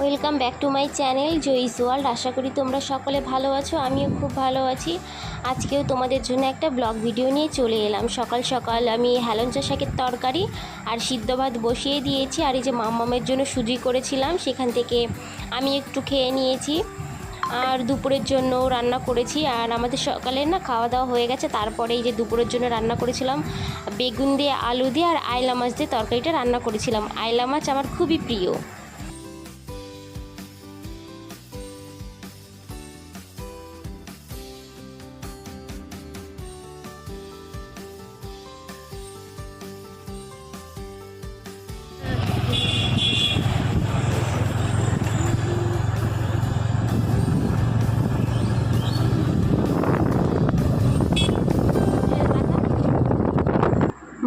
Welcome back to my channel Joyis world আশা করি তোমরা সকলে ভালো আছো, আমিও খুব ভালো আছি। আজকেও তোমাদের জন্য একটা ব্লগ ভিডিও নিয়ে চলে এলাম। সকাল সকাল আমি হেলঞ্চা শাকের তরকারি আর সিদ্ধ ভাত বসিয়ে দিয়েছি আর এই যে মামামের জন্য সুজি করেছিলাম, সেখান থেকে আমি একটু খেয়ে নিয়েছি। আর দুপুরের জন্য রান্না করেছি আর আমাদের সকালে না খাওয়া দাওয়া হয়ে গেছে, তারপরে এই যে দুপুরের জন্য রান্না করেছিলাম, বেগুন দিয়ে আলু দিয়ে আর আয়লা মাছ দিয়ে তরকারিটা রান্না করেছিলাম। আয়লা মাছ আমার খুবই প্রিয়।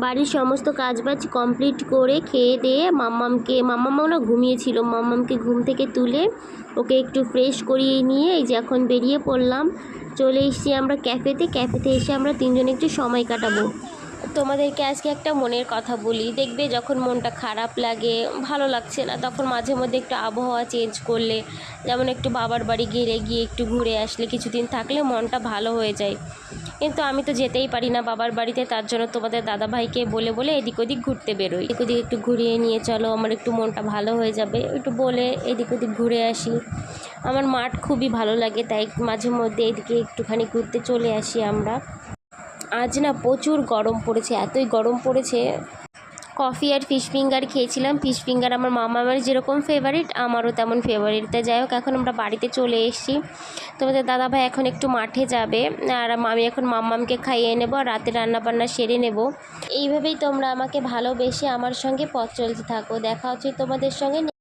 বাড়ির সমস্ত কাজবাজ কমপ্লিট করে খেয়ে দিয়ে মাম্মামকে, মাম্মামও না ঘুমিয়েছিল, মাম্মামকে ঘুম থেকে তুলে ওকে একটু ফ্রেশ করিয়ে নিয়ে এই যে এখন বেরিয়ে পড়লাম। চলে এসেছি আমরা ক্যাফেতে ক্যাফেতে এসে আমরা তিনজন একটু সময় কাটাবো। তোমাদেরকে আজকে একটা মনের কথা বলি। দেখবে যখন মনটা খারাপ লাগে, ভালো লাগছে না, তখন মাঝে মধ্যে একটু আবহাওয়া চেঞ্জ করলে, যেমন একটু বাবার বাড়ি গেলে গিয়ে একটু ঘুরে আসলে কিছুদিন থাকলে মনটা ভালো হয়ে যায়। কিন্তু আমি তো যেতেই পারি না বাবার বাড়িতে, তার জন্য তোমাদের দাদা ভাইকে বলে বলে এদিক ওদিক ঘুরতে বেরোই। এদিক ওদিক একটু ঘুরিয়ে নিয়ে চলো, আমার একটু মনটা ভালো হয়ে যাবে, একটু বলে এদিক ওদিক ঘুরে আসি। আমার মাঠ খুবই ভালো লাগে, তাই মাঝে মধ্যে এদিকে একটুখানি ঘুরতে চলে আসি আমরা। আজ না প্রচুর গরম পড়েছে, এতই গরম পড়েছে। কফি আর ফিশ ফিঙ্গার খেয়েছিলাম, ফিশ ফিঙ্গার আমার মামার যেরকম ফেভারিট আমারও তেমন ফেভারিট তাই যাই হোক, এখন আমরা বাড়িতে চলে এসেছি। তোমাদের দাদাভাই এখন একটু মাঠে যাবে, আর আমি এখন মাম্মামকে খাইয়ে নেব, আর রাতে রান্না বান্না সেরে নেব। এইভাবেই তোমরা আমাকে ভালোবেসে আমার সঙ্গে পথ চলতে থাকো। দেখা হচ্ছে তোমাদের সঙ্গে।